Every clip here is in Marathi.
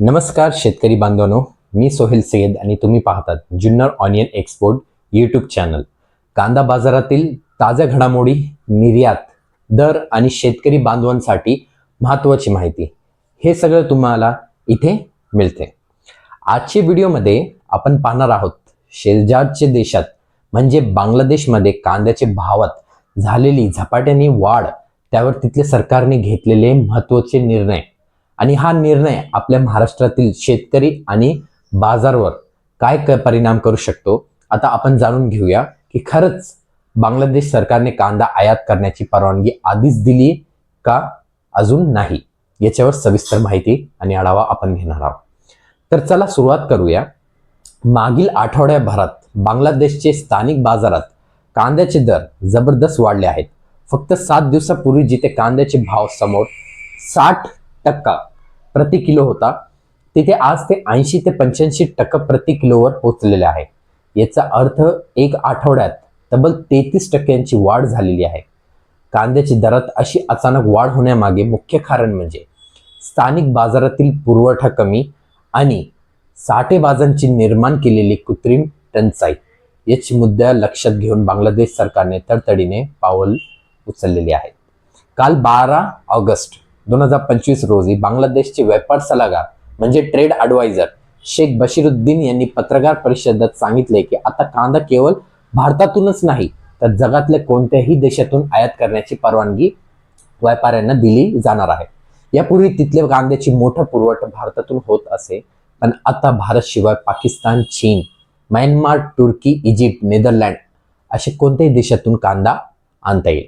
नमस्कार शेतकरी बांधवांनो मी सोहेल सय्यद आणि तुम्ही पाहतात Junnar onion export YouTube channel कांदा बाजारातील ताज्या घडामोडी निर्यात दर आणि शेतकरी बांधवांसाठी महत्त्वाची माहिती. हे सगळं तुम्हाला इथे मिळते. आजच्या व्हिडिओमध्ये आपण पाहणार आहोत शेजारच्या देशात म्हणजे बांगलादेशमध्ये कांद्याचे भावात झालेली झपाट्याने वाढ त्यावर तिथल्या सरकारने घेतलेले महत्त्वाचे निर्णय. आणि हा निर्णय आपल्या महाराष्ट्रातील शेतकरी आणि बाजारवर काय क परिणाम करू शकतो आता आपण जाणून घेऊया की खरंच बांगलादेश सरकारने कांदा आयात करण्याची परवानगी आधीच दिली का अजून नाही? याच्यावर सविस्तर माहिती आणि आढावा आपण घेणार आहोत. तर चला सुरुवात करूया. मागील आठवड्याभरात बांगलादेशचे स्थानिक बाजारात कांद्याचे दर जबरदस्त वाढले आहेत. फक्त सात दिवसापूर्वी जिथे कांद्याचे भाव समोर साठ टक्का प्रति किलो होता. तिथे आज ते ऐंशी ते पंच्याऐंशी टक्का प्रति किलोवर पोचलेले आहे. याचा अर्थ एक आठवड्यात तब्बल तेहतीस टक्क्यांची वाढ झालेली आहे. कांद्याची दरात अशी अचानक वाढ होण्यामागे मुख्य कारण म्हणजे स्थानिक बाजारातील पुरवठा कमी आणि साठेबाजांची निर्माण केलेली कृत्रिम टंचाई याची मुद्दा लक्षात घेऊन बांगलादेश सरकारने तडतडीने पावल उचललेली आहे. काल बारा ऑगस्ट दोन हजार पंचवीस रोजी बांगलादेशचे व्यापार सल्लागार म्हणजे ट्रेड अडवायझर शेख बशीरुद्दीन यांनी पत्रकार परिषदेत सांगितले की आता कांदा केवळ भारतातूनच नाही तर जगातल्या कोणत्याही देशातून आयात करण्याची परवानगी व्यापाऱ्यांना दिली जाणार आहे. यापूर्वी तिथल्या कांद्याची मोठा पुरवठा भारतातून होत असे पण आता भारत शिवाय पाकिस्तान चीन म्यानमार तुर्की इजिप्त नेदरलँड असे कोणत्याही देशातून कांदा आणता येईल.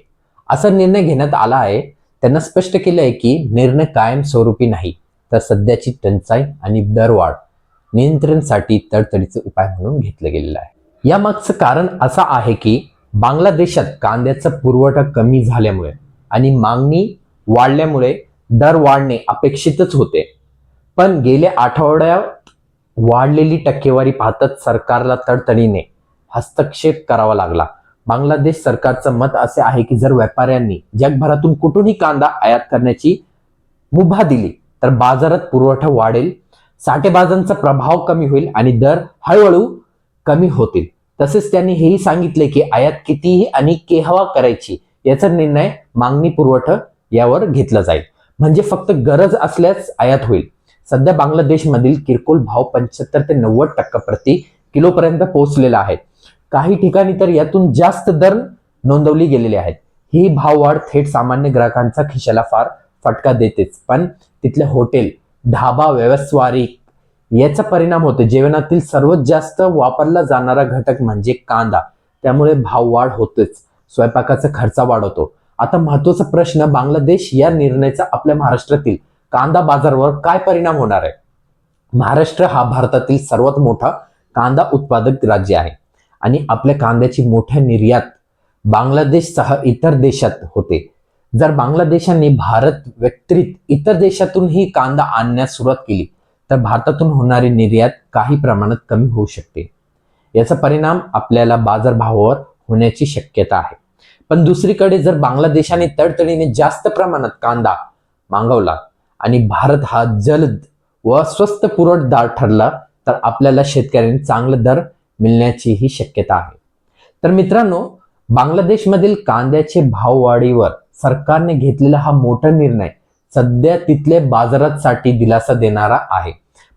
असा निर्णय घेण्यात आला आहे त्यांना स्पष्ट केलंय आहे की निर्णय कायमस्वरूपी नाही तर सध्याची टंचाई आणि दरवाढ नियंत्रणसाठी तडतडीचे उपाय म्हणून घेतलं गेलेलं आहे. यामागचं कारण असं आहे की बांगलादेशात कांद्याचा पुरवठा कमी झाल्यामुळे आणि मागणी वाढल्यामुळे दर वाढणे अपेक्षितच होते. पण गेल्या आठवड्यात वाढलेली टक्केवारी पाहताच सरकारला तडतडीने हस्तक्षेप करावा लागला. बांगलादेश सरकारचं मत असे आहे की जर व्यापाऱ्यांनी जगभरातून कुठूनही कांदा आयात करण्याची मुभा दिली तर बाजारात पुरवठा वाढेल साठेबाजांचा प्रभाव कमी होईल आणि दर हळूहळू कमी होतील. तसेच त्यांनी हेही सांगितले की आयात कितीही आणि केव्हा करायची याचा निर्णय मागणी पुरवठा यावर घेतला जाईल. म्हणजे फक्त गरज असल्यास आयात होईल. सध्या बांगलादेशमधील किरकोळ भाव पंच्याहत्तर ते नव्वद टक्का प्रति किलोपर्यंत पोहोचलेला आहे. काही ठिकाणी तर यातून जास्त दर नोंदवली गेलेली आहेत. ही भाववाढ थेट सामान्य ग्राहकांचा खिशाला फार फटका देतेच. पण तिथले हॉटेल ढाबा व्यवसायिक याचा परिणाम होतो. जेवणातील सर्वात जास्त वापरला जाणारा घटक म्हणजे कांदा. त्यामुळे भाववाढ होतेच. स्वयंपाकाचा खर्च वाढवतो आता महत्त्वाचा प्रश्न बांगलादेश या निर्णयाचा आपल्या महाराष्ट्रातील कांदा बाजारावर काय परिणाम होणार आहे? महाराष्ट्र हा भारतातील सर्वात मोठा कांदा उत्पादक राज्य आहे. आणि आपल्या कांद्याची मोठ्या निर्यात बांगलादेशसह इतर देशात होते. जर बांगलादेशाने भारत व्यतिरिक्त इतर देशातूनही कांदा आणण्यास सुरुवात केली तर भारतातून होणारी निर्यात काही प्रमाणात कमी होऊ शकते. याचा परिणाम आपल्याला बाजारभावावर होण्याची शक्यता आहे. पण दुसरीकडे जर बांगलादेशाने तडतडीने जास्त प्रमाणात कांदा मागवला आणि भारत हा जलद व स्वस्त पुरवठदार ठरला तर आपल्याला शेतकऱ्यांनी चांगला दर मिळण्याचीही शक्यता आहे. तर मित्रांनो बांगलादेशमधील कांद्याचे भाववाढीवर सरकारने घेतलेला हा मोठा निर्णय सध्या तिथल्या बाजारासाठी दिलासा देणारा आहे.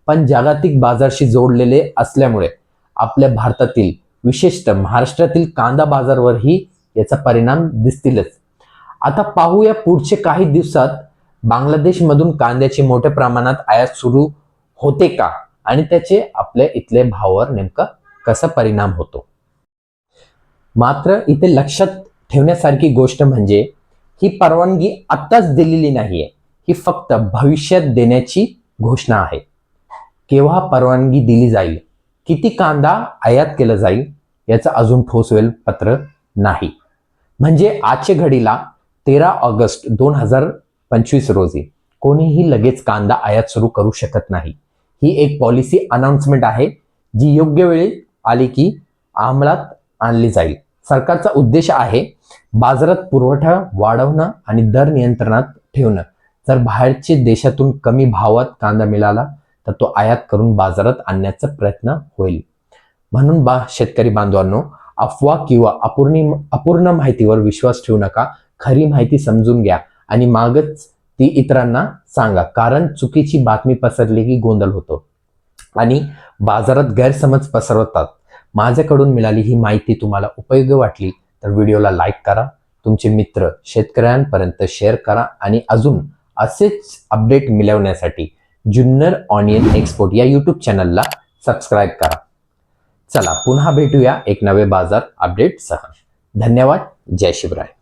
पण जागतिक बाजारशी जोडलेले असल्यामुळे आपल्या भारतातील विशेषतः महाराष्ट्रातील कांदा बाजारवरही याचा परिणाम दिसतीलच. आता पाहूया पुढचे काही दिवसात बांगलादेशमधून कांद्याची मोठ्या प्रमाणात आयात सुरू होते का? आणि त्याचे आपल्या इथल्या भावावर नेमकं कसा परिणाम होतो? मात्र इथे लक्षात ठेवण्यासारखी गोष्ट म्हणजे ही परवानगी आत्ताच दिलेली नाहीये. ही फक्त भविष्यात देण्याची घोषणा आहे. केव्हा परवानगी दिली जाईल? किती कांदा आयात केला जाईल? याचं अजून ठोस वेळ पत्र नाही. म्हणजे आजच्या घडीला तेरा ऑगस्ट दोन हजार पंचवीस रोजी कोणीही लगेच कांदा आयात सुरू करू शकत नाही. ही एक पॉलिसी अनाउन्समेंट आहे जी योग्य वेळी आली की अंमलात आणली जाईल. सरकारचा उद्देश आहे बाजारात पुरवठा वाढवणं आणि दर नियंत्रणात ठेवणं. जर बाहेरचे देशातून कमी भावात कांदा मिळाला तर तो आयात करून बाजारात आणण्याचा प्रयत्न होईल. म्हणून बा शेतकरी बांधवांनो अफवा किंवा अपूर्ण अपूर्ण माहितीवर विश्वास ठेवू नका. खरी माहिती समजून घ्या आणि मागच ती इतरांना सांगा. कारण चुकीची बातमी पसरली की गोंधळ होतो. आणि बाजारात गैरसमज पसरवतात. माझ्याकडून मिळाली ही माहिती तुम्हाला उपयोगी वाटली तर व्हिडिओला लाईक करा तुमचे मित्र शेतकऱ्यांपर्यंत शेअर करा आणि अजून असेच अपडेट मिळवण्यासाठी जुन्नर ऑनियन एक्सपोर्ट या यूट्यूब चॅनलला सबस्क्राईब करा. चला पुन्हा भेटूया एक नवे बाजार अपडेटसह. धन्यवाद जय शिवराय.